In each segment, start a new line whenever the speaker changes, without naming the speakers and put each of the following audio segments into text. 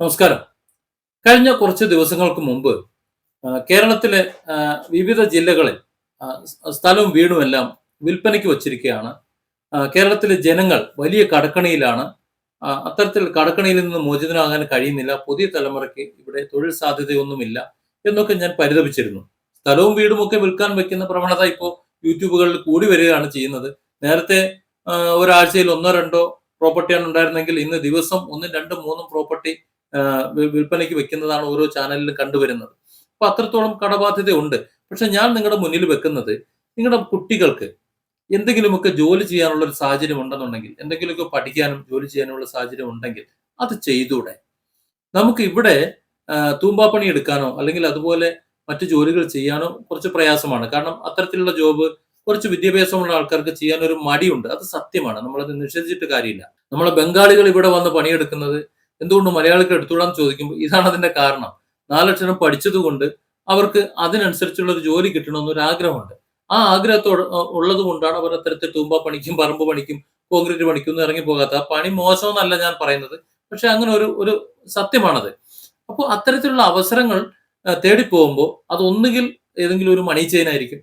നമസ്കാരം. കഴിഞ്ഞ കുറച്ച് ദിവസങ്ങൾക്ക് മുമ്പ് കേരളത്തിലെ വിവിധ ജില്ലകളിൽ സ്ഥലവും വീടുമെല്ലാം വിൽപ്പനയ്ക്ക് വച്ചിരിക്കുകയാണ്. കേരളത്തിലെ ജനങ്ങൾ വലിയ കടക്കണിയിലാണ്. അത്തരത്തിൽ കടക്കണിയിൽ നിന്ന് മോചിതനാകാൻ കഴിയുന്നില്ല. പുതിയ തലമുറയ്ക്ക് ഇവിടെ തൊഴിൽ സാധ്യതയൊന്നുമില്ല എന്നൊക്കെ ഞാൻ പരിതപിച്ചിരുന്നു. സ്ഥലവും വീടുമൊക്കെ വിൽക്കാൻ വെക്കുന്ന പ്രവണത ഇപ്പോൾ യൂട്യൂബുകളിൽ കൂടി വരികയാണ് ചെയ്യുന്നത്. നേരത്തെ ഒരാഴ്ചയിൽ ഒന്നോ രണ്ടോ പ്രോപ്പർട്ടിയാണ് ഉണ്ടായിരുന്നെങ്കിൽ ഇന്ന് ദിവസം ഒന്നും രണ്ടും മൂന്നും പ്രോപ്പർട്ടി വിൽപ്പനയ്ക്ക് വെക്കുന്നതാണ് ഓരോ ചാനലിലും കണ്ടുവരുന്നത്. അപ്പൊ അത്രത്തോളം കടബാധ്യത ഉണ്ട് പക്ഷെ ഞാൻ നിങ്ങളുടെ മുന്നിൽ വെക്കുന്നത് നിങ്ങളുടെ കുട്ടികൾക്ക് എന്തെങ്കിലുമൊക്കെ ജോലി ചെയ്യാനുള്ള ഒരു സാഹചര്യം ഉണ്ടെന്നുണ്ടെങ്കിൽ എന്തെങ്കിലുമൊക്കെ പഠിക്കാനും ജോലി ചെയ്യാനുള്ള സാഹചര്യം ഉണ്ടെങ്കിൽ അത് ചെയ്തൂടെ. നമുക്ക് ഇവിടെ തൂമ്പാപ്പണി എടുക്കാനോ അല്ലെങ്കിൽ അതുപോലെ മറ്റു ജോലികൾ ചെയ്യാനോ കുറച്ച് പ്രയാസമാണ്. കാരണം അത്തരത്തിലുള്ള ജോബ് കുറച്ച് വിദ്യാഭ്യാസമുള്ള ആൾക്കാർക്ക് ചെയ്യാൻ ഒരു മടിയുണ്ട്. അത് സത്യമാണ്. നമ്മളത് നിഷേധിച്ചിട്ട് കാര്യമില്ല. നമ്മളെ ബംഗാളികൾ ഇവിടെ വന്ന് പണിയെടുക്കുന്നത് എന്തുകൊണ്ട് മലയാളിക്ക് എടുത്തോളാം ചോദിക്കുമ്പോൾ ഇതാണ് അതിന്റെ കാരണം. നാലക്ഷരം പഠിച്ചതുകൊണ്ട് അവർക്ക് അതിനനുസരിച്ചുള്ള ഒരു ജോലി കിട്ടണമെന്നൊരു ആഗ്രഹമുണ്ട്. ആ ആഗ്രഹത്തോട് ഉള്ളത് കൊണ്ടാണ് അവർ അത്തരത്തിൽ തൂമ്പ പണിക്കും പറമ്പ് പണിക്കും കോൺക്രീറ്റ് പണിക്കും ഇറങ്ങി പോകാത്ത ആ പണി മോശമെന്നല്ല ഞാൻ പറയുന്നത്. പക്ഷെ അങ്ങനെ ഒരു ഒരു സത്യമാണത്. അപ്പോൾ അത്തരത്തിലുള്ള അവസരങ്ങൾ തേടി തേടിപ്പോകുമ്പോൾ അത് ഒന്നുകിൽ ഏതെങ്കിലും ഒരു മണി ചെയിൻ ആയിരിക്കും.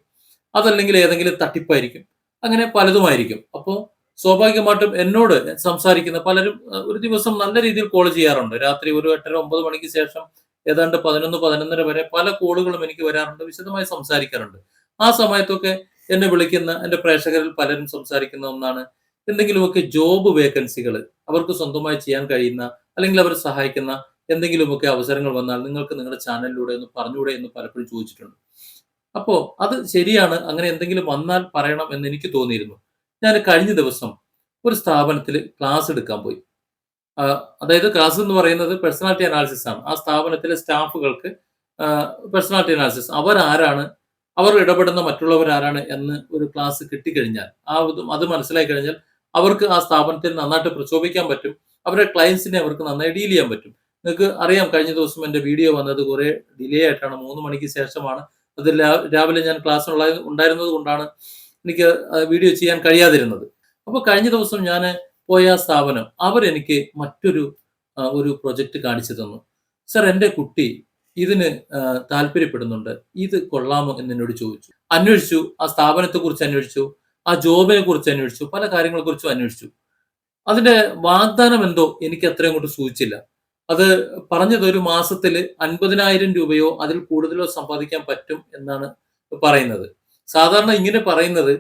അതല്ലെങ്കിൽ ഏതെങ്കിലും തട്ടിപ്പായിരിക്കും. അങ്ങനെ പലതുമായിരിക്കും. അപ്പോൾ സ്വാഭാവികമായിട്ടും എന്നോട് സംസാരിക്കുന്ന പലരും ഒരു ദിവസം നല്ല രീതിയിൽ കോൾ ചെയ്യാറുണ്ട്. രാത്രി ഒരു എട്ടര ഒമ്പത് മണിക്ക് ശേഷം ഏതാണ്ട് പതിനൊന്ന് പതിനൊന്നര വരെ പല കോളുകളും എനിക്ക് വരാറുണ്ട് വിശദമായി സംസാരിക്കാറുണ്ട്. ആ സമയത്തൊക്കെ എന്നെ വിളിക്കുന്ന എന്റെ പ്രേക്ഷകരിൽ പലരും സംസാരിക്കുന്ന ഒന്നാണ് എന്തെങ്കിലുമൊക്കെ ജോബ് വേക്കൻസികൾ അവർക്ക് സ്വന്തമായി ചെയ്യാൻ കഴിയുന്ന അല്ലെങ്കിൽ അവർ സഹായിക്കുന്ന എന്തെങ്കിലുമൊക്കെ അവസരങ്ങൾ വന്നാൽ നിങ്ങൾക്ക് നിങ്ങളുടെ ചാനലിലൂടെ ഒന്ന് പറഞ്ഞുകൂടെ എന്ന് പലപ്പോഴും ചോദിച്ചിട്ടുണ്ട്. അപ്പോൾ അത് ശരിയാണ് അങ്ങനെ എന്തെങ്കിലും വന്നാൽ പറയണം എന്ന് എനിക്ക് തോന്നിയിരുന്നു. ഞാൻ കഴിഞ്ഞ ദിവസം ഒരു സ്ഥാപനത്തിൽ ക്ലാസ് എടുക്കാൻ പോയി. അതായത് ക്ലാസ് എന്ന് പറയുന്നത് പേഴ്സണാലിറ്റി അനാലിസിസ് ആണ്. ആ സ്ഥാപനത്തിലെ സ്റ്റാഫുകൾക്ക് പേഴ്സണാലിറ്റി അനാലിസിസ് അവരാരാണ് അവർ ഇടപെടുന്ന മറ്റുള്ളവരാരാണ് എന്ന് ഒരു ക്ലാസ് കിട്ടിക്കഴിഞ്ഞാൽ ആ അത് മനസ്സിലായി കഴിഞ്ഞാൽ അവർക്ക് ആ സ്ഥാപനത്തിൽ നന്നായിട്ട് പ്രക്ഷോഭിക്കാൻ പറ്റും. അവരുടെ ക്ലയൻസിനെ അവർക്ക് നന്നായി ഡീൽ ചെയ്യാൻ പറ്റും. നിങ്ങൾക്ക് അറിയാം കഴിഞ്ഞ ദിവസം എന്റെ വീഡിയോ വന്നത് കുറേ ഡിലേ ആയിട്ടാണ്. മൂന്ന് മണിക്ക് ശേഷമാണ്. അത് രാവിലെ ഞാൻ ക്ലാസ് ഉണ്ടായിരുന്നത് കൊണ്ടാണ്. എനിക്ക് വീഡിയോ ചെയ്യാൻ കഴിയാതിരുന്നത്. അപ്പോൾ കഴിഞ്ഞ ദിവസം ഞാൻ പോയ സ്ഥാപനം അവരെനിക്ക് മറ്റൊരു ഒരു പ്രൊജക്റ്റ് കാണിച്ചു തന്നു. സർ എന്റെ കുട്ടി ഇതിന് താല്പര്യപ്പെടുന്നുണ്ട്. ഇത് കൊള്ളാമോ? എന്ന് എന്നോട് ചോദിച്ചു. അന്വേഷിച്ചു ആ സ്ഥാപനത്തെ കുറിച്ച് അന്വേഷിച്ചു ആ ജോബിനെ കുറിച്ച് അന്വേഷിച്ചു പല കാര്യങ്ങളെ കുറിച്ചും അന്വേഷിച്ചു. അതിന്റെ വാഗ്ദാനം എന്തോ എനിക്ക് അത്രയും കൊണ്ട് സൂചിച്ചില്ല. അത് പറഞ്ഞത് ഒരു മാസത്തിൽ അൻപതിനായിരം രൂപയോ അതിൽ കൂടുതലോ സമ്പാദിക്കാൻ പറ്റും എന്നാണ് പറയുന്നത്. സാധാരണ ഇങ്ങനെ പറയുന്നത്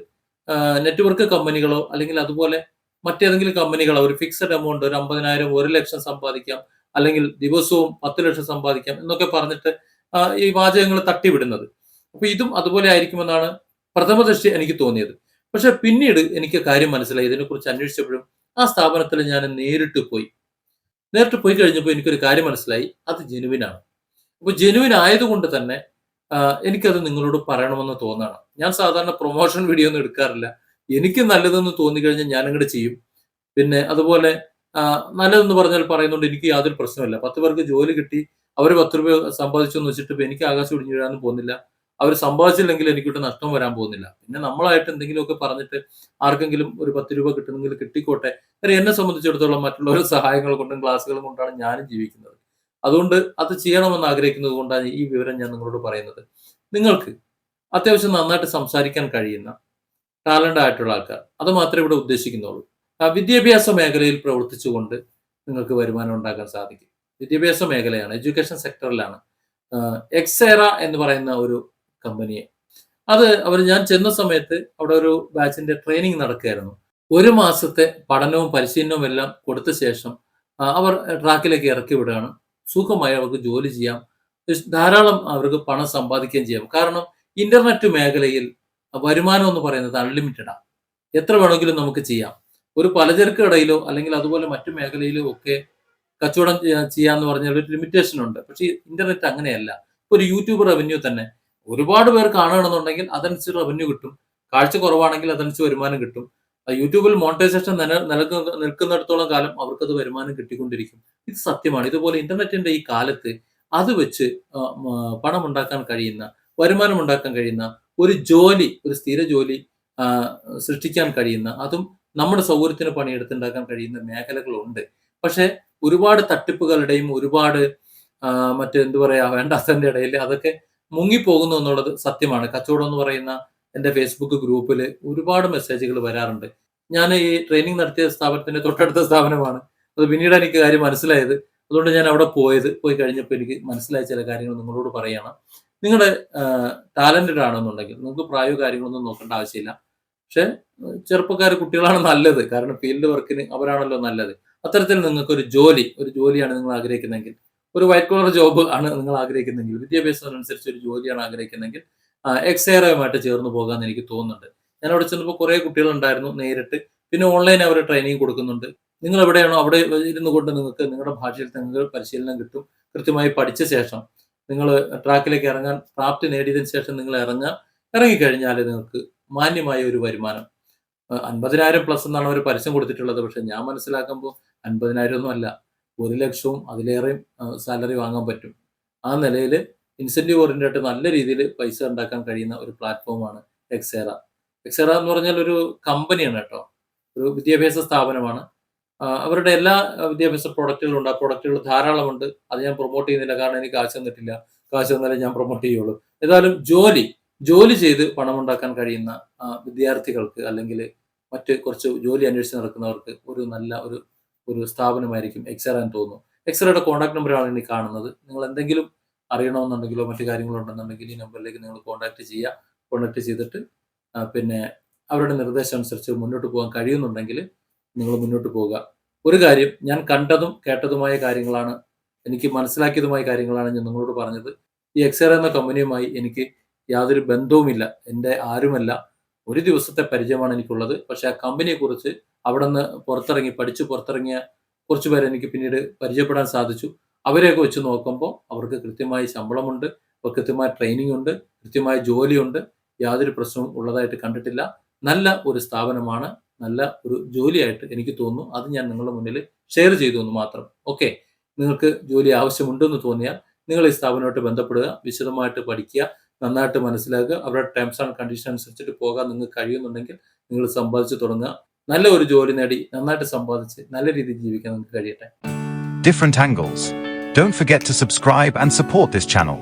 നെറ്റ്വർക്ക് കമ്പനികളോ അല്ലെങ്കിൽ അതുപോലെ മറ്റേതെങ്കിലും കമ്പനികളോ ഒരു ഫിക്സഡ് എമൗണ്ട് ഒരു അമ്പതിനായിരം ഒരു ലക്ഷം സമ്പാദിക്കാം അല്ലെങ്കിൽ ദിവസവും പത്ത് ലക്ഷം സമ്പാദിക്കാം എന്നൊക്കെ പറഞ്ഞിട്ട് ഈ വാചകങ്ങൾ തട്ടിവിടുന്നത്. അപ്പൊ ഇതും അതുപോലെ ആയിരിക്കുമെന്നാണ് പ്രഥമ ദൃഷ്ടി എനിക്ക് തോന്നിയത്. പക്ഷെ പിന്നീട് എനിക്ക് കാര്യം മനസ്സിലായി. ഇതിനെക്കുറിച്ച് അന്വേഷിച്ചപ്പോഴും ആ സ്ഥാപനത്തിൽ ഞാൻ നേരിട്ട് പോയി. നേരിട്ട് പോയി കഴിഞ്ഞപ്പോൾ എനിക്കൊരു കാര്യം മനസ്സിലായി. അത് ജെനുവിനാണ്. അപ്പൊ ജെനുവിൻ ആയതുകൊണ്ട് തന്നെ എനിക്കത് നിങ്ങളോട് പറയണമെന്ന് തോന്നണം. ഞാൻ സാധാരണ പ്രൊമോഷൻ വീഡിയോ ഒന്നും എടുക്കാറില്ല. എനിക്ക് നല്ലതെന്ന് തോന്നി കഴിഞ്ഞാൽ ഞാൻ അങ്ങോട്ട് ചെയ്യും. പിന്നെ അതുപോലെ നല്ലതെന്ന് പറഞ്ഞാൽ പറയുന്നുണ്ട് എനിക്ക് യാതൊരു പ്രശ്നമില്ല പത്ത് പേർക്ക് ജോലി കിട്ടി അവർ പത്ത് രൂപ സമ്പാദിച്ചു എന്ന് വെച്ചിട്ട് ഇപ്പം എനിക്ക് ആകാശം ഒടിഞ്ഞു വീഴാനും പോകുന്നില്ല. അവർ സമ്പാദിച്ചില്ലെങ്കിൽ എനിക്കിട്ട് നഷ്ടം വരാൻ പോകുന്നില്ല. പിന്നെ നമ്മളായിട്ട് എന്തെങ്കിലുമൊക്കെ പറഞ്ഞിട്ട് ആർക്കെങ്കിലും ഒരു പത്ത് രൂപ കിട്ടുന്നെങ്കിൽ കിട്ടിക്കോട്ടെ. കാര്യം എന്നെ സംബന്ധിച്ചിടത്തോളം മറ്റുള്ളവരുടെ സഹായങ്ങൾ കൊണ്ടും ക്ലാസ്സുകളും കൊണ്ടാണ് ഞാനും ജീവിക്കുന്നത്. അതുകൊണ്ട് അത് ചെയ്യണമെന്ന് ആഗ്രഹിക്കുന്നത് കൊണ്ടാണ് ഈ വിവരം ഞാൻ നിങ്ങളോട് പറയുന്നത്. നിങ്ങൾക്ക് അത്യാവശ്യം നന്നായിട്ട് സംസാരിക്കാൻ കഴിയുന്ന ടാലന്റ് ആയിട്ടുള്ള ആൾക്കാർ അത് മാത്രമേ ഇവിടെ ഉദ്ദേശിക്കുന്നുള്ളൂ. വിദ്യാഭ്യാസ മേഖലയിൽ പ്രവർത്തിച്ചുകൊണ്ട് നിങ്ങൾക്ക് വരുമാനം ഉണ്ടാക്കാൻ സാധിക്കും. വിദ്യാഭ്യാസ മേഖലയാണ് എഡ്യൂക്കേഷൻ സെക്ടറിലാണ്. എക്സേറ എന്ന് പറയുന്ന ഒരു കമ്പനിയെ. അത് അവർ ഞാൻ ചെന്ന സമയത്ത് അവിടെ ഒരു ബാച്ചിന്റെ ട്രെയിനിങ് നടക്കുകയായിരുന്നു. ഒരു മാസത്തെ പഠനവും പരിശീലനവും എല്ലാം കൊടുത്ത ശേഷം അവർ ട്രാക്കിലേക്ക് ഇറക്കി വിടുകയാണ്. സുഖമായി അവർക്ക് ജോലി ചെയ്യാം. ധാരാളം അവർക്ക് പണം സമ്പാദിക്കുകയും ചെയ്യാം. കാരണം ഇന്റർനെറ്റ് മേഖലയിൽ വരുമാനം എന്ന് പറയുന്നത് അൺലിമിറ്റഡാണ് എത്ര വേണമെങ്കിലും നമുക്ക് ചെയ്യാം. ഒരു പലചരക്ക് കടയിലോ അല്ലെങ്കിൽ അതുപോലെ മറ്റു മേഖലയിലോ ഒക്കെ കച്ചവടം ചെയ്യാ- ചെയ്യാന്ന് പറഞ്ഞാൽ ഒരു ലിമിറ്റേഷൻ ഉണ്ട്. പക്ഷേ ഇന്റർനെറ്റ് അങ്ങനെയല്ല. ഒരു യൂട്യൂബ് റവന്യൂ തന്നെ ഒരുപാട് പേർ കാണുകയാണെന്നുണ്ടെങ്കിൽ അതനുസരിച്ച് റവന്യൂ കിട്ടും. കാഴ്ച കുറവാണെങ്കിൽ അതനുസരിച്ച് വരുമാനം കിട്ടും. യൂട്യൂബിൽ മോണിറ്റൈസേഷൻ നില നിൽക്കുന്നിടത്തോളം കാലം അവർക്കത് വരുമാനം കിട്ടിക്കൊണ്ടിരിക്കും. ഇത് സത്യമാണ്. ഇതുപോലെ ഇന്റർനെറ്റിന്റെ ഈ കാലത്ത് അത് വെച്ച് പണം ഉണ്ടാക്കാൻ കഴിയുന്ന വരുമാനം ഉണ്ടാക്കാൻ കഴിയുന്ന ഒരു ജോലി ഒരു സ്ഥിര ജോലി സൃഷ്ടിക്കാൻ കഴിയുന്ന അതും നമ്മുടെ സൗകര്യത്തിന് പണിയെടുത്തുണ്ടാക്കാൻ കഴിയുന്ന മേഖലകളുണ്ട്. പക്ഷെ ഒരുപാട് തട്ടിപ്പുകളുടെയും ഒരുപാട് മറ്റെന്ത് പറയാ വേണ്ടാത്തതിന്റെ ഇടയിൽ അതൊക്കെ മുങ്ങിപ്പോകുന്നു എന്നുള്ളത് സത്യമാണ്. കച്ചവടം എന്ന് പറയുന്ന എന്റെ ഫേസ്ബുക്ക് ഗ്രൂപ്പിൽ ഒരുപാട് മെസ്സേജുകൾ വരാറുണ്ട്. ഞാൻ ഈ ട്രെയിനിങ് നടത്തിയ സ്ഥാപനത്തിന്റെ തൊട്ടടുത്ത സ്ഥാപനമാണ്. അത് പിന്നീട് എനിക്ക് കാര്യം മനസ്സിലായത്. അതുകൊണ്ട് ഞാൻ അവിടെ പോയത് പോയി കഴിഞ്ഞപ്പോൾ എനിക്ക് മനസ്സിലായ ചില കാര്യങ്ങൾ നിങ്ങളോട് പറയണം. നിങ്ങളുടെ ടാലന്റഡ് ആണെന്നുണ്ടെങ്കിൽ നിങ്ങൾക്ക് പ്രായോ കാര്യങ്ങളൊന്നും നോക്കേണ്ട ആവശ്യമില്ല. പക്ഷെ ചെറുപ്പക്കാർ കുട്ടികളാണ് നല്ലത്. കാരണം ഫീൽഡ് വർക്കിന് അവരാണല്ലോ നല്ലത്. അത്തരത്തിൽ നിങ്ങൾക്ക് ഒരു ജോലി ഒരു ജോലിയാണ് നിങ്ങൾ ആഗ്രഹിക്കുന്നതെങ്കിൽ ഒരു വൈറ്റ് കോളർ ജോബ് ആണ് നിങ്ങൾ ആഗ്രഹിക്കുന്നെങ്കിൽ വിദ്യാഭ്യാസത്തിനനുസരിച്ച് ഒരു ജോലിയാണ് ആഗ്രഹിക്കുന്നെങ്കിൽ എക്സേറയുമായിട്ട് ചേർന്ന് പോകാമെന്ന് എനിക്ക് തോന്നുന്നുണ്ട്. ഞാൻ അവിടെ ചെന്നപ്പോൾ കുറേ കുട്ടികളുണ്ടായിരുന്നു നേരിട്ട്. പിന്നെ ഓൺലൈൻ അവർ ട്രെയിനിങ് കൊടുക്കുന്നുണ്ട്. നിങ്ങൾ എവിടെയാണോ അവിടെ ഇരുന്നു കൊണ്ട് നിങ്ങൾക്ക് നിങ്ങളുടെ ഭാഷയിൽ നിങ്ങൾക്ക് പരിശീലനം കിട്ടും. കൃത്യമായി പഠിച്ച ശേഷം നിങ്ങൾ ട്രാക്കിലേക്ക് ഇറങ്ങാൻ പ്രാപ്തി നേടിയതിന് ശേഷം നിങ്ങൾ ഇറങ്ങുക ഇറങ്ങിക്കഴിഞ്ഞാൽ നിങ്ങൾക്ക് മാന്യമായ ഒരു വരുമാനം. അൻപതിനായിരം പ്ലസ് എന്നാണ് അവർ പരസ്യം കൊടുത്തിട്ടുള്ളത്. പക്ഷെ ഞാൻ മനസ്സിലാക്കുമ്പോൾ അൻപതിനായിരം ഒന്നും അല്ല. ഒരു ലക്ഷവും അതിലേറെയും സാലറി വാങ്ങാൻ പറ്റും. ആ നിലയിൽ ഇൻസെന്റീവ് ഓറിയന്റഡ് നല്ല രീതിയിൽ പൈസ ഉണ്ടാക്കാൻ കഴിയുന്ന ഒരു പ്ലാറ്റ്ഫോമാണ് എക്സേറ എക്സേറ എന്ന് പറഞ്ഞാൽ ഒരു കമ്പനിയാണ് കേട്ടോ. ഒരു വിദ്യാഭ്യാസ സ്ഥാപനമാണ്. അവരുടെ എല്ലാ വിദ്യാഭ്യാസ പ്രൊഡക്റ്റുകളും ഉണ്ട് ആ പ്രൊഡക്റ്റുകൾ ധാരാളമുണ്ട്. അത് ഞാൻ പ്രൊമോട്ട് ചെയ്യുന്നില്ല. കാരണം എനിക്ക് കാശ് തന്നിട്ടില്ല. കാശ് തന്നാലേ ഞാൻ പ്രൊമോട്ട് ചെയ്യുള്ളൂ. ഏതായാലും ജോലി ജോലി ചെയ്ത് പണമുണ്ടാക്കാൻ കഴിയുന്ന വിദ്യാർത്ഥികൾക്ക് അല്ലെങ്കിൽ മറ്റ് കുറച്ച് ജോലി അന്വേഷിച്ച് നടക്കുന്നവർക്ക് ഒരു നല്ല ഒരു ഒരു സ്ഥാപനമായിരിക്കും എക്സറ എന്ന് തോന്നുന്നു. എക്സറയുടെ കോൺടാക്ട് നമ്പറാണ് ഇനി കാണുന്നത്. നിങ്ങൾ എന്തെങ്കിലും അറിയണമെന്നുണ്ടെങ്കിലോ മറ്റു കാര്യങ്ങളോ ഉണ്ടെന്നുണ്ടെങ്കിൽ ഈ നമ്പറിലേക്ക് നിങ്ങൾ കോൺടാക്ട് ചെയ്യുക. കോൺടാക്ട് ചെയ്തിട്ട് പിന്നെ അവരുടെ നിർദ്ദേശം അനുസരിച്ച് മുന്നോട്ട് പോകാൻ കഴിയുന്നുണ്ടെങ്കിൽ നിങ്ങൾ മുന്നോട്ട് പോവുക. ഒരു കാര്യം ഞാൻ കണ്ടതും കേട്ടതുമായ കാര്യങ്ങളാണ് എനിക്ക് മനസ്സിലാക്കിയതുമായ കാര്യങ്ങളാണ് ഞാൻ നിങ്ങളോട് പറഞ്ഞത്. ഈ എക്സറ എന്ന കമ്പനിയുമായി എനിക്ക് യാതൊരു ബന്ധവുമില്ല. എന്റെ ആരുമല്ല. ഒരു ദിവസത്തെ പരിചയമാണ് എനിക്കുള്ളത്. പക്ഷേ ആ കമ്പനിയെക്കുറിച്ച് അവിടെ നിന്ന് പുറത്തിറങ്ങി പഠിച്ച് പുറത്തിറങ്ങിയ കുറച്ച് പേരെ എനിക്ക് പിന്നീട് പരിചയപ്പെടാൻ സാധിച്ചു. അവരെയൊക്കെ വെച്ച് നോക്കുമ്പോൾ അവർക്ക് കൃത്യമായി ശമ്പളമുണ്ട് കൃത്യമായ ട്രെയിനിങ് ഉണ്ട് കൃത്യമായ ജോലിയുണ്ട്. യാതൊരു പ്രശ്നവും ഉള്ളതായിട്ട് കണ്ടിട്ടില്ല. നല്ല ഒരു സ്ഥാപനമാണ്. നല്ല ഒരു ജോലിയായിട്ട് എനിക്ക് തോന്നുന്നു. അത് ഞാൻ നിങ്ങളുടെ മുന്നിൽ ഷെയർ ചെയ്തു എന്ന് മാത്രം. ഓക്കെ നിങ്ങൾക്ക് ജോലി ആവശ്യമുണ്ടെന്ന് തോന്നിയാൽ നിങ്ങൾ ഈ സ്ഥാപനമായിട്ട് ബന്ധപ്പെടുക വിശദമായിട്ട് പഠിക്കുക നന്നായിട്ട് മനസ്സിലാക്കുക അവരുടെ ടേംസ് ആൻഡ് കണ്ടീഷൻ അനുസരിച്ചിട്ട് പോകാൻ നിങ്ങൾക്ക് കഴിയുന്നുണ്ടെങ്കിൽ നിങ്ങൾ സമ്പാദിച്ചു തുടങ്ങുക. നല്ല ഒരു ജോലി നേടി നന്നായിട്ട് സമ്പാദിച്ച് നല്ല രീതിയിൽ ജീവിക്കാൻ നിങ്ങൾക്ക് കഴിയട്ടെ.
Different angles don't forget to subscribe and support this channel.